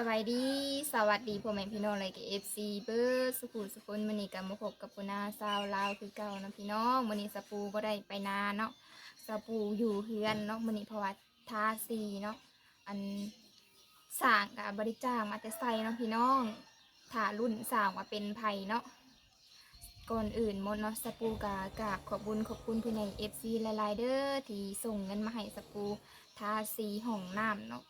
สบายดี สวัสดีพ่อแม่พี่น้องเลยกับเอฟซีเบิร์ดสุขุสุขุนมันนี่กับมาพกับปูนาซาวลาวคือเก่านะพี่น้องมันนี่สปูก็ได้ไปนานเนาะสปูอยู่เฮือนเนาะมันนี่เพราะว่าทาสีเนาะอันสร้างกับบริจาคมาแต่ใส่เนาะพี่น้องถ้ารุ่นสางว่าเป็นไผ่เนาะก่อนอื่นมดเนาะสปูกากาบขอบคุญขอบคุณผู้ใหญ่เอฟซีหลายๆเด้อที่ส่งเงินมาให้สปูทาสีห้องน้ำเนาะ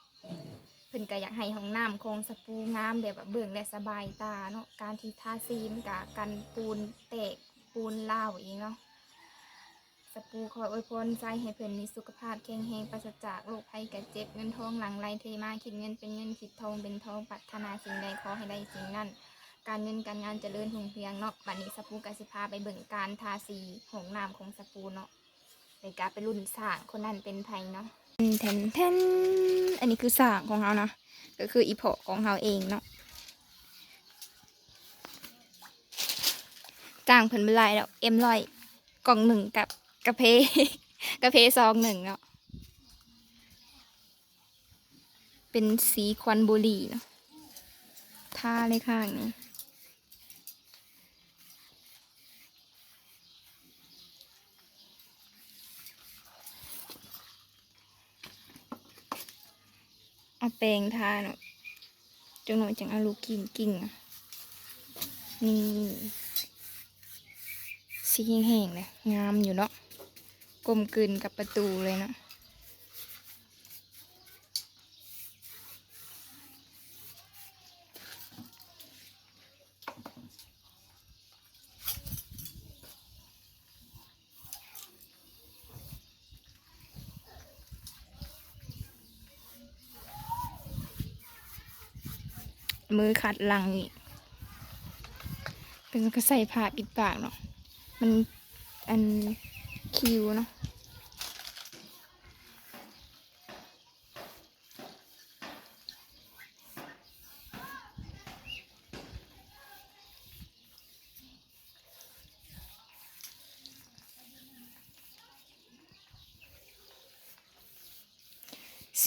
เพิ่นก็อยากให้ห้องน้ำคงสปูงามแบบว่าเบิ่งและสบายตาเนาะการที่ทาซีมกับกันปูนแตกปูนล่าวเองเนาะสปูขออวยพรใจให้เพิ่นมีสุขภาพแข็งแรงปราศจากโรคภัยไข้เจ็บเงินทองหลังไหลเทมาคิดเงินเป็นเงินคิดทองเป็นทองปรารถนาสิ่งใดขอให้ได้สิ่งนั้นการเงินการงานเจริญรุ่งเรืองเนาะบัดนี้สปูกสิพาไปเบิ่งการทาสีห้องน้ำของสปูเนาะในการไปรุ่นสร้างคนนั้นเป็นไผเนาะ แทนแทนอันนี้คือสร้างของเรานะก็คืออีพอของเราเองเนาะจ้างเพิ่นเป็นไรแล้วเอ็มร้อยกล่องหนึ่งกับกระเพกระเพซองหนึ่งเนาะเป็นสีควันบุหรี่เนาะทาเลยข้างนี้ เอาแปรงทาเนาะจังหน่อยจังเอาลูกกิ่งกิ่งอะนี่สีแห้งๆเลยงามอยู่เนาะกลมกลืนกับประตูเลยเนาะ มือขัดหลังอีกเป็นก็ใส่ผ้าปิดปากเนาะมันอันคิวเนาะ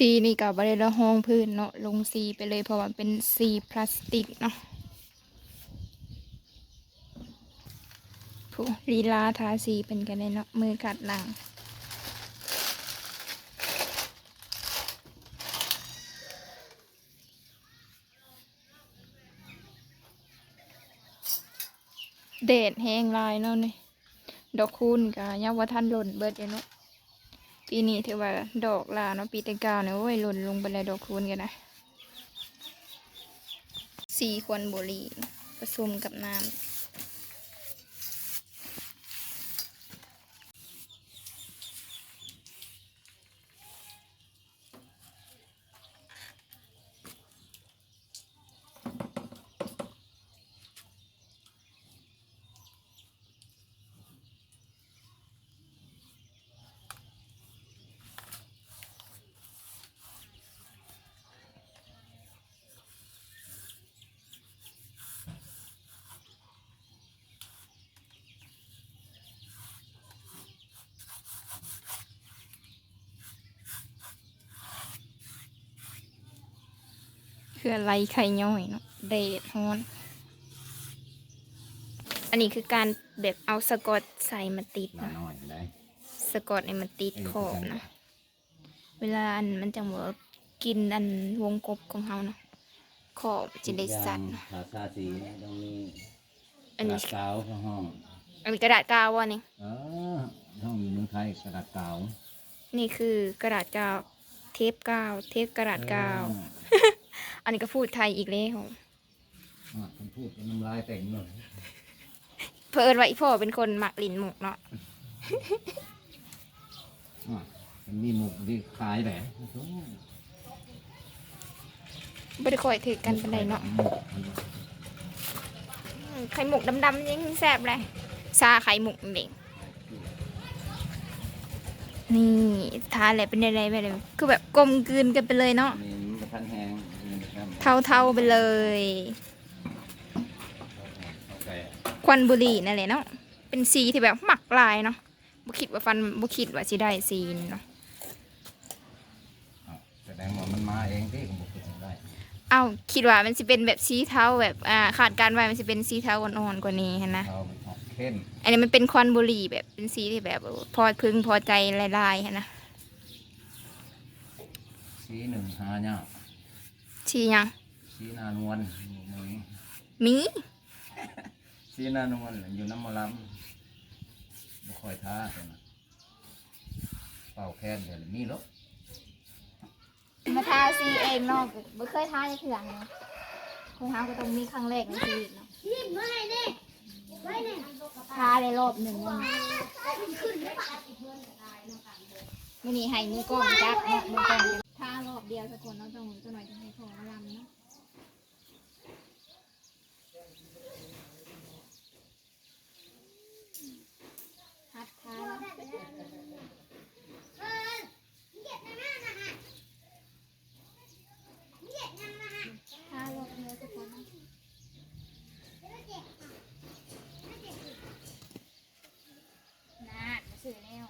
สีนี่กับบริละห้องพื้นเนาะลงสีไปเลยเพราะว่าเป็นสีพลาสติกเนาะผู้ลีลาทาสีเป็นกันเลยเนาะมือกัดหลังเดดแห้งลายเนาะนี่ดอกคูณกับยังว่าท่านหล่นเบิดอยู่เนาะ ปีนี้ถือว่าดอกลาเนาะปีตะกาวเนี่ยโอ้ยหล่นลงไปแล้วดอกคูณกันนะสีควนบุรีผสมกับน้ำ คืออะไรไข่ย่อยเนาะเดดฮ้อนอันนี้คือการแบบเอาสกอตใส่มาติดหน่อยเนาะหน่อยได้สกอตเนี่ยมันติดขอบนะ เวลาอันมันจะเหมือนกินอันวงกบของเขาเนาะขอบจะได้สั่นทาทาสีต้องมีอันนี้กระดาษกาวของห้องอันนี้กระดาษกาววะนี่เออห้องอยู่เมืองไทยกระดาษกาวนี่คือกระดาษกาว เทปกาว เทปกระดาษกาวอั นนี้ก็พูดไทยอีกแล้วเออคนพูดเป็นน้ำลายแต่งเลยเพิ่นว่าอีพ่อเป็นคนหมักลิ้นหมกเนาะอะมันมีหมกที่ขายแหละไม่ได้คอยถือกันเป็นไรเนาะหมกมันอืมไข่หมกดำๆยังแซ่บเลยซาไข่หมกเด็กนี่ทานอะไรเป็นอะไรไปเลยคือแบบกลมกลืนกันไปเลยเนาะ มีมันพันแหงมีครับ เท่าๆไปเลยเข้าใจควันบุหรี่นั่นแหละเนาะ เป็นสีที่แบบหมักลายเนาะบุคิดว่าฟันบุคิดว่าสิได้สีนี่เนาะอะแสดงว่ามันมาเองที่ผมบอกเป็นได้เอ้าคิดว่ามันสิเป็นแบบสีเทาแบบอ่าขาดการไว้มันสิเป็นสีเทาอ่อนๆกว่านี้หั้นนะเอาออกเข้มอันนี้มันเป็นควันบุหรี่แบบเป็นสีที่แบบ พอพึงพอใจลายๆหั้นนะสีหนึ่งหาเนี่ยาก สีหยังสีนานวลมือมีสีนานวลอยู่น้ำมะลำไม่ค่อยท้าแต่นะเป่าแค้นเดี๋ยวมีรถมาทาสีเองเนาะบ่เคยทาในเถื่อนเนาะคนทาก็ต้องมีครั้งแรกในชีวิตเนาะทาได้รอบหนึ่งวันวันนี้ให้มือกล้องจับเนาะมือกล้องทารอบเดียวสักคนเนาะจังหวะจังหน่อยจะให้พอมาลำเนาะฮัดทาแล้วทารอบเดียวสักคนเนาะน่าจะสื่อแล้ว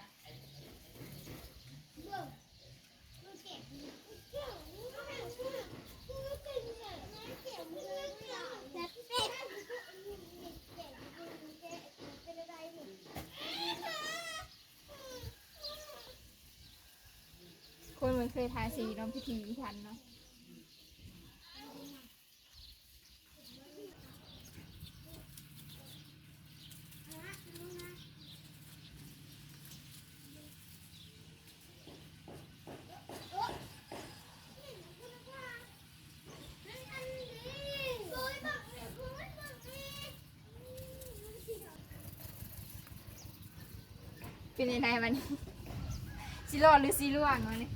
คนมัน เคยทาสีเน้องพิธีทันเนาะเป็นยังไงมัน สิรอดหรือสิล่วงวะเนี่ย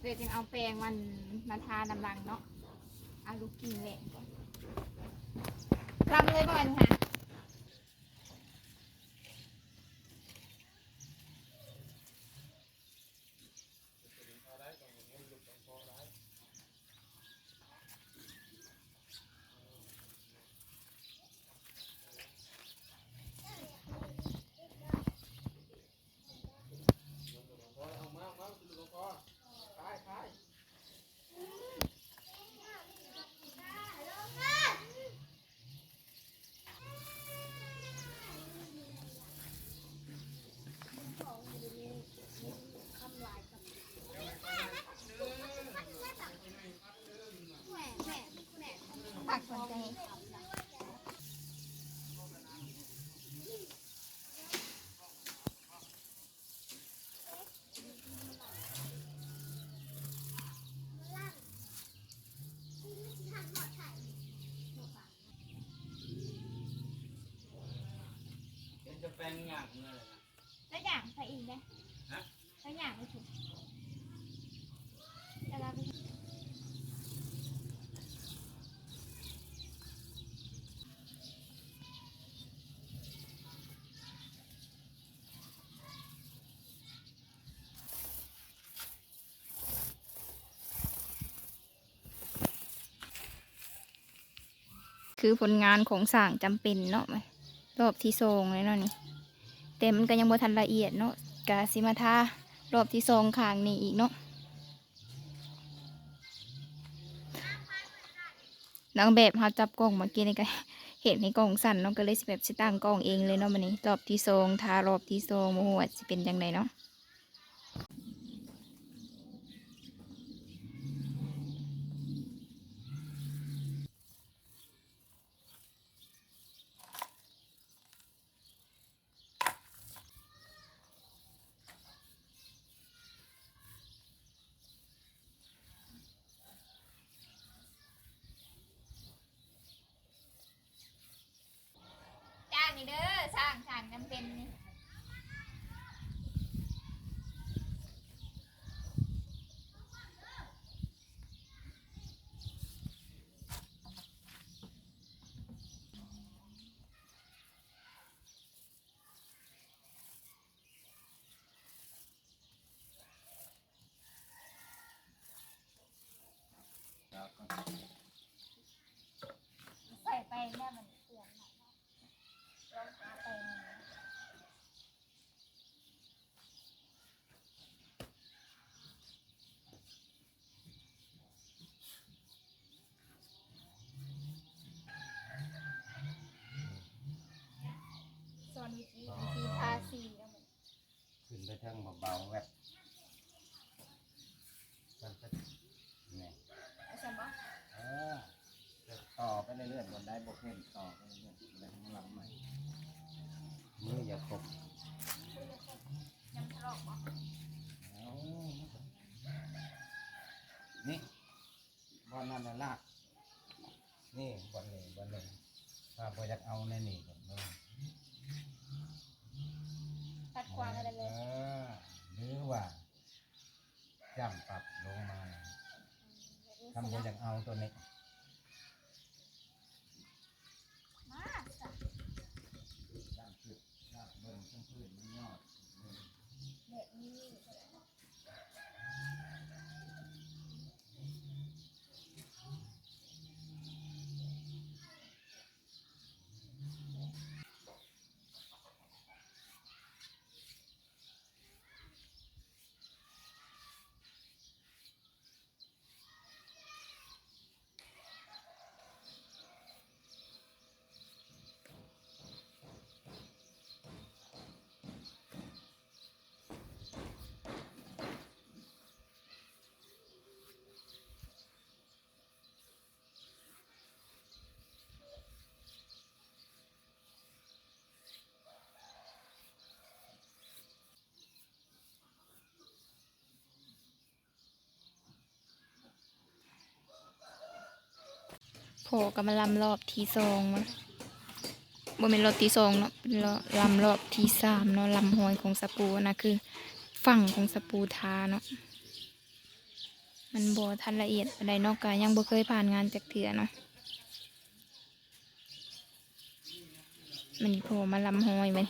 เดี๋ยวจึงเอาแปรงมันมาทาดำรังเนาะเอาลูกกินแหละก่อนรำเลยบ่อนค่ะ ผักสนใจ แล้วอย่างใส่อีกไหมแล้วอย่างไม่ถูกแล้วเราไปคือผลงานของสร้างจำเป็นเนาะไหมรอบที่สองเลยเนาะนี่ แต่มันก็ยังบ่ทันละเอียดเนาะกาสิมาทารอบที่สองข้างนี้อีกเนาะนางแบบเขาจับกล้องเมื่อกี้นี่ก็เห็นในกล้องสั่นเนาะก็เลยสิแบบสิตั้งกล้องเองเลยเนาะมันนี้รอบที่สองทารอบที่สองโมโหว่าสิเป็นยังไงเนาะจ้างนี่เด้อสร้างสร้างจำเป็นนี่ ขึ้นไปเทิงเบาๆแบบมันก็เนี่ยเอาซั่นบ่เออจะต่อไปเรื่อยๆบนได้บกเห็นต่อไปเรื่อยๆแล้วมันลำใหม่มืออย่าครบยังทะเลาะบ่เอานี่บอลนั่นน่ะลากนี่บอลนี่บอลนี่ถ้าพออยากเอาในนี่ก่อนเบิ่งตัดความอะไรเอเลยอหรือว่า ย่ำปรับลงมาทำพออยางเอาตัวนี้ มาจ้ะ ย่ำจุดย่ำเบิ่งทั้งพื้นมันยอด แบบนี้ โผ ก็มาลำรอบที่สองมาบ่เป็นรอบที่สองเนาะเป็นลำรอบที่สามเนาะลำหอยของสปูนะคือ ฝั่งของสปูทาเนาะมันบ่ทันละเอียดอะไรนาะกายังบ่เคยผ่านงานจากเถื่อเนาะมันโผล่มาลำหอยมัน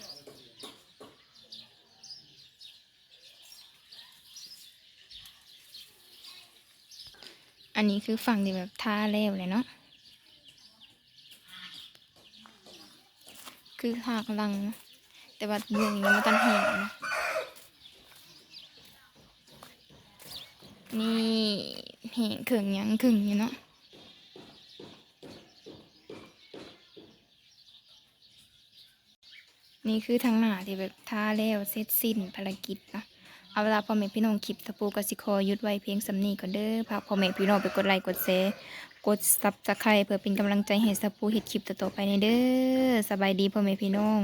อันนี้คือฝั่งที่แบบท่าแล้วเลยเนาะ คือหักลัง แต่ว่าเรื่องนี้มันตันแห้งนะนี่แห้งขึงยังขึงอยู่เนาะนี่คือทางหน้าที่แบบท่าแล้วเสร็จสิ้นภารกิจนะเอาเวลาพ่อแม่พี่น้องคลิปสปูกสิคอยุดไว้เพียงสำนีก่อนเด้อพากพ่อแม่พี่น้องไปกดไลค์กดแชร์ กดซับสไครต์เพื่อเป็นกำลังใจให้สปูเห็ดคลิปต่อๆไปในเด้อสบายดีพ่อแม่พี่น้อง